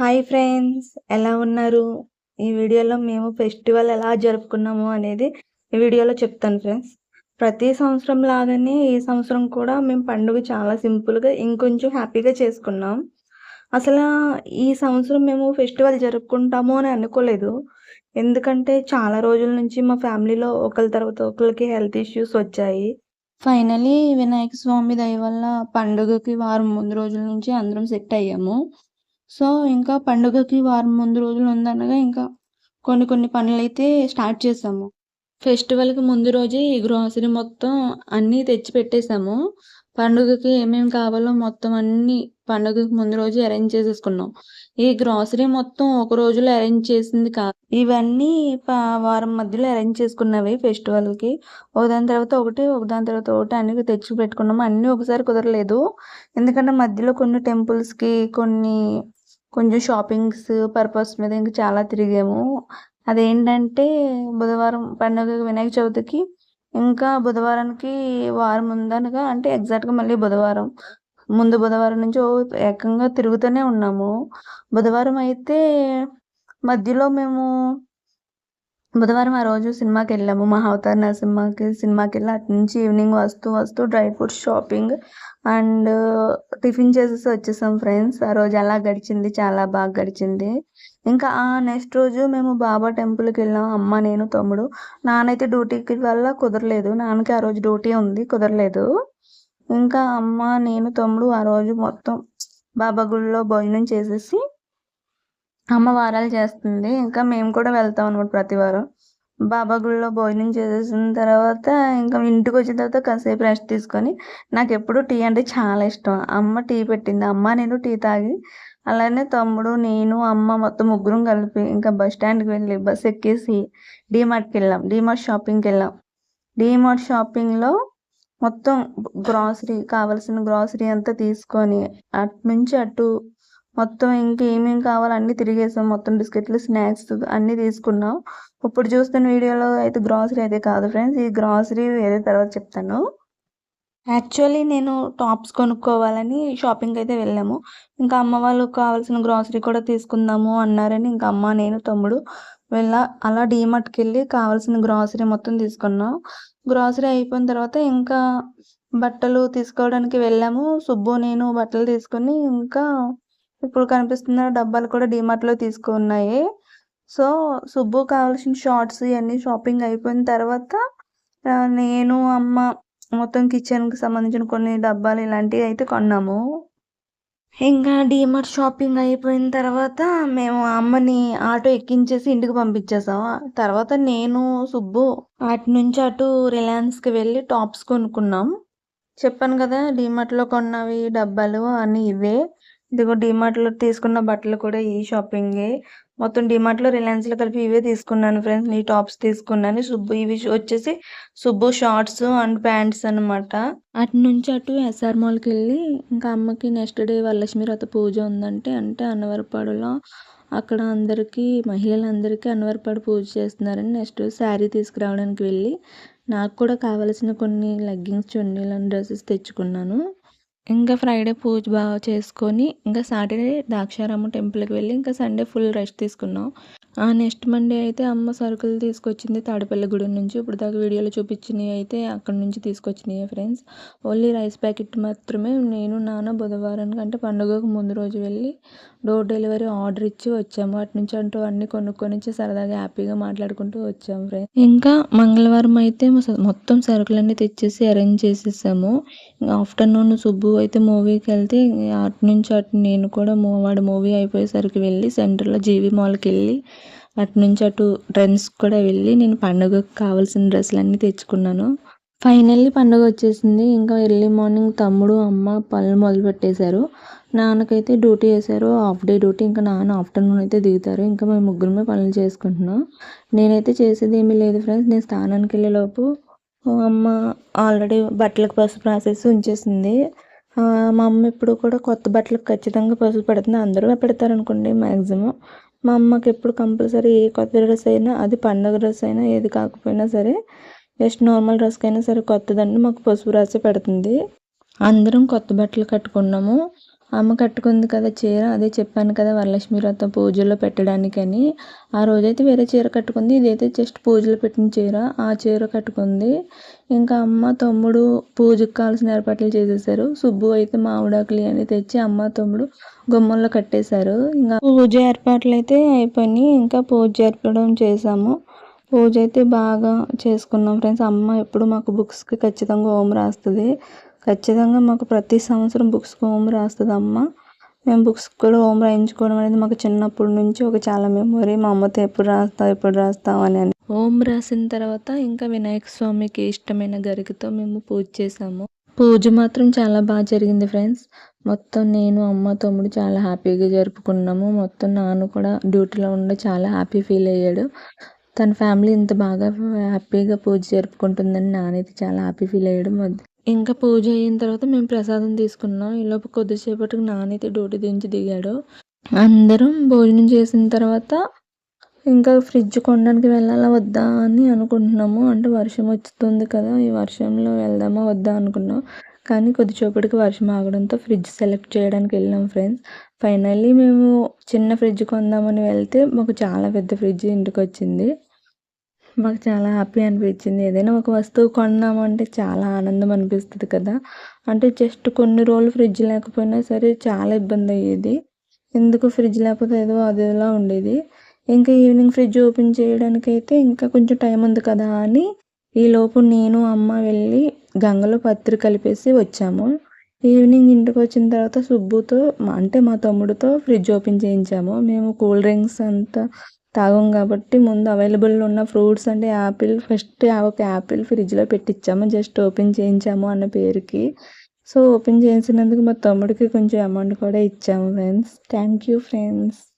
Hi friends ఎలా ఉన్నారు? ఈ వీడియోలో మేము ఫెస్టివల్ ఎలా జరుపుకున్నాము అనేది ఈ వీడియోలో చెప్తాను ఫ్రెండ్స్ ప్రతి సంవత్సరం లాగానే ఈ సంవత్సరం కూడా మేము పండుగ చాలా సింపుల్గా ఇంకొంచెం హ్యాపీగా చేసుకున్నాం. అసలు ఈ సంవత్సరం మేము ఫెస్టివల్ జరుపుకుంటాము అని అనుకోలేదు. ఎందుకంటే చాలా రోజుల నుంచి మా ఫ్యామిలీలో ఒకరి తర్వాత ఒకరికి హెల్త్ ఇష్యూస్ వచ్చాయి. ఫైనలీ వినాయక స్వామి దయ వల్ల పండుగకి వారం ముందు రోజుల నుంచి అందరం సెట్ అయ్యాము. సో ఇంకా పండుగకి వారం ముందు రోజులు ఉందనగా ఇంకా కొన్ని కొన్ని పనులు అయితే స్టార్ట్ చేసాము. ఫెస్టివల్కి ముందు రోజే ఈ గ్రోసరీ మొత్తం అన్నీ తెచ్చి పెట్టేశాము పండుగకి ఏమేమి కావాలో మొత్తం అన్ని పండుగకి ముందు రోజు అరేంజ్ చేసేసుకున్నాం. ఈ గ్రాసరీ మొత్తం ఒక రోజులో అరేంజ్ చేసింది కాదు ఇవన్నీ వారం మధ్యలో అరేంజ్ చేసుకున్నవి ఫెస్టివల్కి. ఒకదాని తర్వాత ఒకటి ఒకదాని తర్వాత ఒకటి అన్ని తెచ్చి పెట్టుకున్నాము. అన్నీ ఒకసారి కుదరలేదు. ఎందుకంటే మధ్యలో కొన్ని టెంపుల్స్కి కొన్ని కొంచెం షాపింగ్స్ పర్పస్ మీద ఇంకా చాలా తిరిగాము. అదేంటంటే బుధవారం పండుగ వినాయక చవితికి ఇంకా బుధవారానికి వారం ముందనగా అంటే ఎగ్జాక్ట్గా మళ్ళీ బుధవారం. ముందు బుధవారం నుంచి ఏకంగా తిరుగుతూనే ఉన్నాము. బుధవారం అయితే మధ్యలో మేము బుధవారం ఆ రోజు సినిమాకి వెళ్ళాము మా అవతార్ నరసింహకి సినిమాకి వెళ్ళి అటు నుంచి ఈవినింగ్ వస్తూ వస్తూ dry fruits shopping and tiffin చేసేసి వచ్చేసాం ఫ్రెండ్స్. ఆ రోజు అలా గడిచింది చాలా బాగా గడిచింది. ఇంకా ఆ నెక్స్ట్ రోజు మేము బాబా టెంపుల్కి వెళ్ళాం. అమ్మ నేను తమ్ముడు. నాన్నైతే డ్యూటీకి వల్ల కుదరలేదు. నాన్నకి ఆ రోజు డ్యూటీ ఉంది కుదరలేదు. ఇంకా అమ్మ నేను తమ్ముడు ఆ రోజు మొత్తం బాబా గుడిలో భోజనం చేసేసి అమ్మ వారాలు చేస్తుంది. ఇంకా మేము కూడా వెళ్తాం అనమాట ప్రతి వారం. బాబా గుడిలో భోజనం చేసేసిన తర్వాత ఇంకా ఇంటికి వచ్చిన తర్వాత కాసేపు రెస్ట్ తీసుకొని నాకు ఎప్పుడు టీ అంటే చాలా ఇష్టం. అమ్మ టీ పెట్టింది. అమ్మ నేను టీ తాగి అలానే తమ్ముడు నేను అమ్మ మొత్తం ముగ్గురం కలిపి ఇంకా బస్ స్టాండ్కి వెళ్ళి బస్ ఎక్కేసి డీమార్ట్కి వెళ్ళాం. డీమార్ట్ షాపింగ్కి వెళ్ళాం. డీమార్ట్ షాపింగ్లో మొత్తం గ్రాసరీ కావాల్సిన గ్రాసరీ అంతా తీసుకొని అటు నుంచి అటు మొత్తం ఇంకా ఏమేమి కావాలో అన్నీ తిరిగేసాం. మొత్తం బిస్కెట్లు స్నాక్స్ అన్నీ తీసుకున్నాం. ఇప్పుడు చూస్తున్న వీడియోలో అయితే గ్రాసరీ అయితే కాదు ఫ్రెండ్స్. ఈ గ్రాసరీ వేరే తర్వాత చెప్తాను. యాక్చువల్లీ నేను టాప్స్ కొనుక్కోవాలని షాపింగ్ అయితే వెళ్ళాము. ఇంకా అమ్మ వాళ్ళకి కావాల్సిన గ్రాసరీ కూడా తీసుకుందాము అన్నారని ఇంకా అమ్మ నేను తమ్ముడు వెళ్ళ అలా డీమార్ట్కి వెళ్ళి కావాల్సిన గ్రాసరీ మొత్తం తీసుకున్నాం. గ్రాసరీ అయిపోయిన తర్వాత ఇంకా బట్టలు తీసుకోవడానికి వెళ్ళాము. సుబ్బు నేను బట్టలు తీసుకొని ఇంకా ఇప్పుడు కనిపిస్తున్న డబ్బాలు కూడా డిమార్ట్లో తీసుకున్నాయి. సో సుబ్బు కావాల్సిన షార్ట్స్ ఇవన్నీ షాపింగ్ అయిపోయిన తర్వాత నేను అమ్మ మొత్తం కిచెన్కి సంబంధించిన కొన్ని డబ్బాలు ఇలాంటివి అయితే కొన్నాము. ఇంకా డిమార్ట్ షాపింగ్ అయిపోయిన తర్వాత మేము అమ్మని ఆటో ఎక్కించేసి ఇంటికి పంపించేసాం. తర్వాత నేను సుబ్బు అటు నుంచి అటు రిలయన్స్కి వెళ్ళి టాప్స్ కొనుక్కున్నాం. చెప్పాను కదా డీమార్ట్లో కొన్నవి డబ్బాలు అన్నీ ఇవే. ఇదిగో డిమార్ట్లో తీసుకున్న బట్టలు కూడా ఈ షాపింగే. మొత్తం డిమార్ట్లో రిలయన్స్లో కలిపి ఇవే తీసుకున్నాను ఫ్రెండ్స్ ఈ టాప్స్ తీసుకున్నాను. సుబ్బు ఇవి వచ్చేసి సుబ్బు షార్ట్స్ అండ్ ప్యాంట్స్ అనమాట అటు నుంచి అటు ఎస్ఆర్ మాల్కి వెళ్ళి ఇంకా అమ్మకి నెక్స్ట్ డే వరలక్ష్మి రథ పూజ ఉందంటే అంటే అన్నవరపాడులో అక్కడ అందరికీ మహిళలందరికీ అన్నవరపాడు పూజ చేస్తున్నారని నెక్స్ట్ శారీ తీసుకురావడానికి వెళ్ళి నాకు కూడా కావలసిన కొన్ని లెగ్గింగ్స్ చున్నీలను డ్రెస్సెస్ తెచ్చుకున్నాను. ఇంకా ఫ్రైడే పూజ బాగా చేసుకొని ఇంకా సాటర్డే ద్రాక్షారామం టెంపుల్కి వెళ్ళి ఇంకా సండే ఫుల్ రెస్ట్ తీసుకున్నాం. నెక్స్ట్ మండే అయితే అమ్మ సరుకులు తీసుకొచ్చింది తాడపల్లి గుడి నుంచి. ఇప్పుడు దాకా వీడియోలో చూపించినవి అయితే అక్కడ నుంచి తీసుకొచ్చినాయి ఫ్రెండ్స్. ఓన్లీ రైస్ ప్యాకెట్ మాత్రమే నేను నాన్న బుధవారానికి అంటే పండుగకు ముందు రోజు వెళ్ళి డోర్ డెలివరీ ఆర్డర్ ఇచ్చి వచ్చాము. అటు నుంచి అంటూ అన్ని కొనుక్కొని సరదాగా హ్యాపీగా మాట్లాడుకుంటూ వచ్చాము ఫ్రెండ్స్. ఇంకా మంగళవారం అయితే మొత్తం సరుకులన్నీ తెచ్చేసి అరేంజ్ చేసేసాము. ఆఫ్టర్నూన్ సుబ్బు అయితే మూవీకి వెళ్తే అటు నుంచి అటు నేను కూడా వాడు మూవీ అయిపోయేసరికి వెళ్ళి సెంటర్లో జీవీ మాల్కి వెళ్ళి అటు నుంచి అటు ట్రెండ్స్ కూడా వెళ్ళి నేను పండుగకు కావాల్సిన డ్రెస్సులు అన్నీ తెచ్చుకున్నాను. ఫైనల్లీ పండుగ వచ్చేసింది. ఇంకా ఎర్లీ మార్నింగ్ తమ్ముడు అమ్మ పనులు మొదలు పెట్టేశారు. నాన్నకైతే డ్యూటీ వేశారు. Half day duty. ఇంకా నాన్న ఆఫ్టర్నూన్ అయితే దిగుతారు. ఇంకా మేము ముగ్గురమే పనులు చేసుకుంటున్నాం. నేనైతే చేసేది ఏమీ లేదు ఫ్రెండ్స్ నేను స్నానానికి వెళ్ళేలోపు అమ్మ ఆల్రెడీ బట్టలకు పసుపు రాసేసి ఉంచేసింది. మా అమ్మ ఇప్పుడు కూడా కొత్త బట్టలకు ఖచ్చితంగా పసుపు పెడుతుంది. అందరూ పెడతారు అనుకోండి మ్యాక్సిమం మా అమ్మకి ఎప్పుడు కంపల్సరీ ఏ కొత్త డ్రెస్ అయినా అది పండగ డ్రెస్ అయినా ఏది కాకపోయినా సరే జస్ట్ నార్మల్ డ్రెస్కి అయినా సరే కొత్తదండి మాకు పసుపు రాసి పెడుతుంది. అందరం కొత్త బట్టలు కట్టుకున్నాము. అమ్మ కట్టుకుంది కదా చీర అదే చెప్పాను కదా వరలక్ష్మి వ్రతం పూజలో పెట్టడానికని. ఆ రోజైతే వేరే చీర కట్టుకుంది ఇదైతే జస్ట్ పూజలో పెట్టిన చీర ఆ చీర కట్టుకుంది. ఇంకా అమ్మ తమ్ముడు పూజకు కావాల్సిన ఏర్పాట్లు చేసేసారు. సుబ్బు అయితే మామిడాకులు అని తెచ్చి అమ్మ తమ్ముడు గుమ్మంలో కట్టేశారు. ఇంకా పూజ ఏర్పాట్లు అయితే అయిపోయినాయి. ఇంకా పూజ జరపడం చేసాము పూజ అయితే బాగా చేసుకున్నాం ఫ్రెండ్స్. అమ్మ ఎప్పుడు మాకు బుక్స్కి ఖచ్చితంగా హోమ్ రాస్తుంది. ఖచ్చితంగా మాకు ప్రతి సంవత్సరం బుక్స్కి హోమ్ రాస్తుంది అమ్మ మేము బుక్స్ కూడా హోమ్ రాయించుకోవడం అనేది మాకు చిన్నప్పటి నుంచి ఒక చాలా మెమొరీ. మా అమ్మతో ఎప్పుడు రాస్తావు ఎప్పుడు రాస్తావు అని అని. హోమ్ రాసిన తర్వాత ఇంకా వినాయక స్వామికి ఇష్టమైన గరికతో మేము పూజ చేసాము పూజ మాత్రం చాలా బాగా జరిగింది ఫ్రెండ్స్. మొత్తం నేను అమ్మ తమ్ముడు చాలా హ్యాపీగా జరుపుకున్నాము. మొత్తం నాన్న కూడా డ్యూటీలో ఉండి చాలా హ్యాపీ ఫీల్ అయ్యాడు. తన ఫ్యామిలీ ఇంత బాగా హ్యాపీగా పూజ జరుపుకుంటుందని నానైతే చాలా హ్యాపీ ఫీల్ అయ్యాడు. ఇంకా పూజ అయిన తర్వాత మేము ప్రసాదం తీసుకున్నాం. ఈలోపు కొద్దిసేపటికి నానైతే డ్యూటీ దించి దిగాడు. అందరం భోజనం చేసిన తర్వాత ఇంకా ఫ్రిడ్జ్ కొనడానికి వెళ్ళాలా వద్దా అని అనుకుంటున్నాము. అంటే వర్షం వస్తుంది కదా ఈ వర్షంలో వెళ్దామా వద్దా అనుకున్నాం. కానీ కొద్దిసేపటికి వర్షం ఆగడంతో ఫ్రిడ్జ్ సెలెక్ట్ చేయడానికి వెళ్ళాం ఫ్రెండ్స్. ఫైనల్లీ మేము చిన్న ఫ్రిడ్జ్ కొందామని వెళ్తే మాకు చాలా పెద్ద ఫ్రిడ్జ్ ఇంటికి వచ్చింది మాకు చాలా హ్యాపీ అనిపించింది. ఏదైనా ఒక వస్తువు కొన్నామంటే చాలా ఆనందం అనిపిస్తుంది కదా. అంటే జస్ట్ కొన్ని రోజులు ఫ్రిడ్జ్ లేకపోయినా సరే చాలా ఇబ్బంది అయ్యేది. ఎందుకు ఫ్రిడ్జ్ లేకపోతే ఏదో అదేలా ఉండేది. ఇంకా ఈవినింగ్ ఫ్రిడ్జ్ ఓపెన్ చేయడానికి అయితే ఇంకా కొంచెం టైం ఉంది కదా అని ఈలోపు నేను అమ్మ వెళ్ళి గంగలో పత్రి కలిపేసి వచ్చాము. ఈవినింగ్ ఇంటికి వచ్చిన తర్వాత సుబ్బుతో అంటే మా తమ్ముడితో ఫ్రిడ్జ్ ఓపెన్ చేయించాము. మేము కూల్ డ్రింక్స్ అంతా తాగం కాబట్టి ముందు అవైలబుల్ ఉన్న ఫ్రూట్స్ అంటే యాపిల్ ఫస్ట్ ఒక యాపిల్ ఫ్రిడ్జ్లో పెట్టించాము జస్ట్ ఓపెన్ చేయించాము అన్న పేరుకి. సో ఓపెన్ చేసినందుకు మా తమ్ముడికి కొంచెం అమౌంట్ కూడా ఇచ్చాము ఫ్రెండ్స్. Thank you friends.